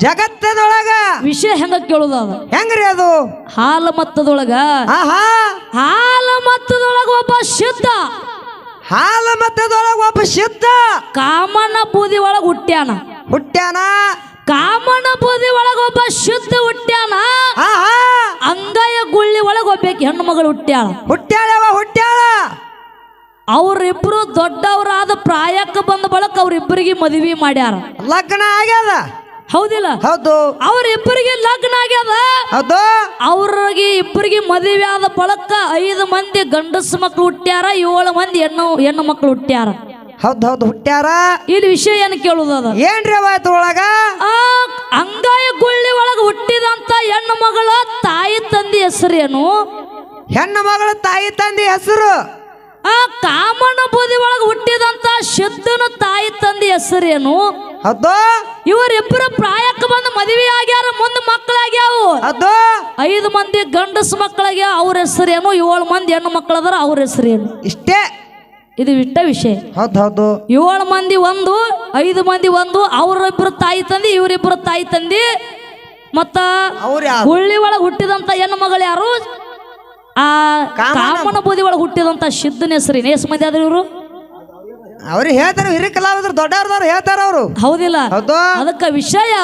ಜಗತ್ತದೊಳಗ ವಿಷಯ ಹೆಂಗ ಕೇಳುದ ಅದ ಹೆಂಗ್ರಿ ಅದು? ಹಾಲ ಮತ್ತದೊಳಗ? ಆಹಾ. ಹಾಲ ಮತ್ತದೊಳಗ ಒಬ್ಬ ಶುದ್ಧ. ಹಾಲ ಮತ್ತದೊಳಗ ಒಬ್ಬ ಶುದ್ಧ. ಕಾಮಣ್ಣ ಬೂದಿ ಒಳಗ ಹುಟ್ಟ್ಯಾನ. ಹುಟ್ಟ್ಯಾನ? ಕಾಮಣ್ಣ ಬೂದಿ ಒಳಗ ಒಬ್ಬ ಶುದ್ಧ ಹುಟ್ಟ್ಯಾನ. ಆಹಾ. ಅಂಗಯ ಗುಳ್ಳಿ ಒಳಗ ಒಬ್ಬಾಕಿ ಹೆಣ್ಣು ಮಗಳು ಹುಟ್ಟ್ಯಾಳ. ಹುಟ್ಟ್ಯಾಳವ ಹುಟ್ಟ್ಯಾಳ? ಅವ್ರಿಬ್ರು ದೊಡ್ಡವರಾದ ಪ್ರಾಯಕ್ಕೆ ಬಂದ ಬಳಕ ಅವ್ರಿಬ್ಬರಿಗೆ ಮದುವೆ ಮಾಡ್ಯಾರ. ಲಗ್ನ ಆಗ್ಯದ? ಹೌದಿಲ್ಲ? ಹೌದು. ಅವ್ರ ಇಬ್ಬರಿಗೆ ಲಗ್ನ ಆಗ್ಯದ. ಹೌದು. ಅವ್ರಿಗೆ ಇಬ್ಬರಿಗೆ ಮದುವೆ ಆದ ಬಳಕ ಐದು ಮಂದಿ ಗಂಡಸು ಮಕ್ಳು ಹುಟ್ಟ್ಯಾರ ಏಳು ಮಂದಿ ಹೆಣ್ಣು ಹೆಣ್ಣು ಮಕ್ಳು ಹುಟ್ಟ್ಯಾರ. ಹೌದು ಹೌದು ಹುಟ್ಟ್ಯಾರ. ಇಲ್ಲಿ ವಿಷಯ ಏನು ಕೇಳುದದ ಏನ್ರಿ ಅವತ್ತು ಒಳಗ? ಅಂಗಾಯ ಗುಳ್ಳಿ ಒಳಗ ಹುಟ್ಟಿದಂತ ಹೆಣ್ಣು ಮಗಳ ತಾಯಿ ತಂದೆ ಹೆಸರೇನು ಹೆಣ್ಣು ಮಗಳ ತಾಯಿ ತಂದೆ ಹೆಸರು. ಆ ಕಾಮಣ್ಣ ಬೂದಿ ಒಳಗ ಹುಟ್ಟಿದಂತ ಶುದ್ಧನ ತಾಯಿ ತಂದೆ ಹೆಸರೇನು ಇವರಿಬ್ಬರು ಪ್ರಾಯಕ್ಕೆ ಬಂದು ಮದುವೆ ಆಗ್ಯಾರ ಮುಂದೆ ಮಕ್ಕಳಾಗ್ಯಾವ. ಐದು ಮಂದಿ ಗಂಡಸ ಮಕ್ಕಳಾಗ್ಯಾವ ಅವ್ರ ಹೆಸರೇನು? ಏಳು ಮಂದಿ ಹೆಣ್ಣು ಮಕ್ಕಳದಾರ ಅವ್ರ ಹೆಸರೇನು? ಇಷ್ಟೇ? ಇದು ಇಟ್ಟ ವಿಷಯ. ಹೌದು ಹೌದು ಏಳು ಮಂದಿ ಒಂದು ಐದು ಮಂದಿ ಒಂದು ಅವರಿಬ್ಬರು ತಾಯಿ ತಂದಿ ಇವರಿಬ್ಬರು ತಾಯಿ ತಂದಿ. ಮತ್ತ ಅವ್ರು ಯಾರು? ಹುಳ್ಳಿ ಒಳಗೆ ಹುಟ್ಟಿದಂತ ಹೆಣ್ಣು ಮಗಳು ಯಾರು? ಆ ಕಾಮನ- ಬೂದಿ ಒಳಗೆ ಹುಟ್ಟಿದಂತ ಸಿದ್ಧನ ಹೆಸ್ರು ನೇಸ್ ಮಂದಿ ಆದ್ರೆ ಇವರು? ಅವ್ರು ಹೇಳ್ತಾರ ಹಿರಿ ಕಲಾವಿದ್ರು ದೊಡ್ಡವ್ರದವ್ರು ಹೇಳ್ತಾರ ಅವರು. ಹೌದಿಲ್ಲ. ಹೌದು. ಅದಕ್ಕೆ ವಿಷಯ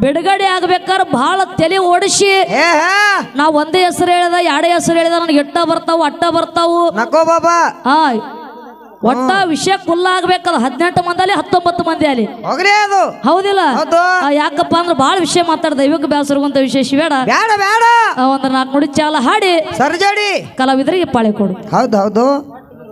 ಬಿಡುಗಡೆ ಆಗ್ಬೇಕಾದ್ರೆ ಬಹಳ ತಲೆ ಓಡಿಸಿ. ಏ ಹೇ. ನಾ ಒಂದೇ ಹೆಸರು ಹೇಳಿದ ಎರಡೇ ಹೆಸರು ಹೇಳಿದ ನನಗೆ ಎಟ್ಟ ಬರ್ತಾವು ಅಟ್ಟ ಬರ್ತಾವು. ನಕೋ ಬಾಬಾ. ಆ ಒಟ್ಟ ವಿಷಯ ಕುಲ್ಲ ಆಗ್ಬೇಕಲ್ಲ ಹದಿನೆಂಟು ಮಂದಿ ಅಲ್ಲಿ ಹತ್ತೊಂಬತ್ತು ಮಂದಿ ಅಲ್ಲಿ. ಹೋಗ್ರಿ ಅದು. ಹೌದಿಲ್ಲ. ಹೌದು. ಆ, ಯಾಕಪ್ಪ ಅಂದ್ರೆ ಬಹಳ ವಿಷಯ ಮಾತಾಡ್ದ ಇವಕ್ಕೆ ಬೇಸರುವಂತ ವಿಷಯ ಬೇಡ ಬೇಡ ಬೇಡ ಆ, ಒಂದ್ ನಾಲ್ಕು ನುಡಿ ಚಾಲ ಹಾಡಿ. ಸರ್ಜಾಡಿ ಕಲಾವಿದರಿಗೆ ಪಾಳೆ ಕೊಡು. ಹೌದು ಹೌದು.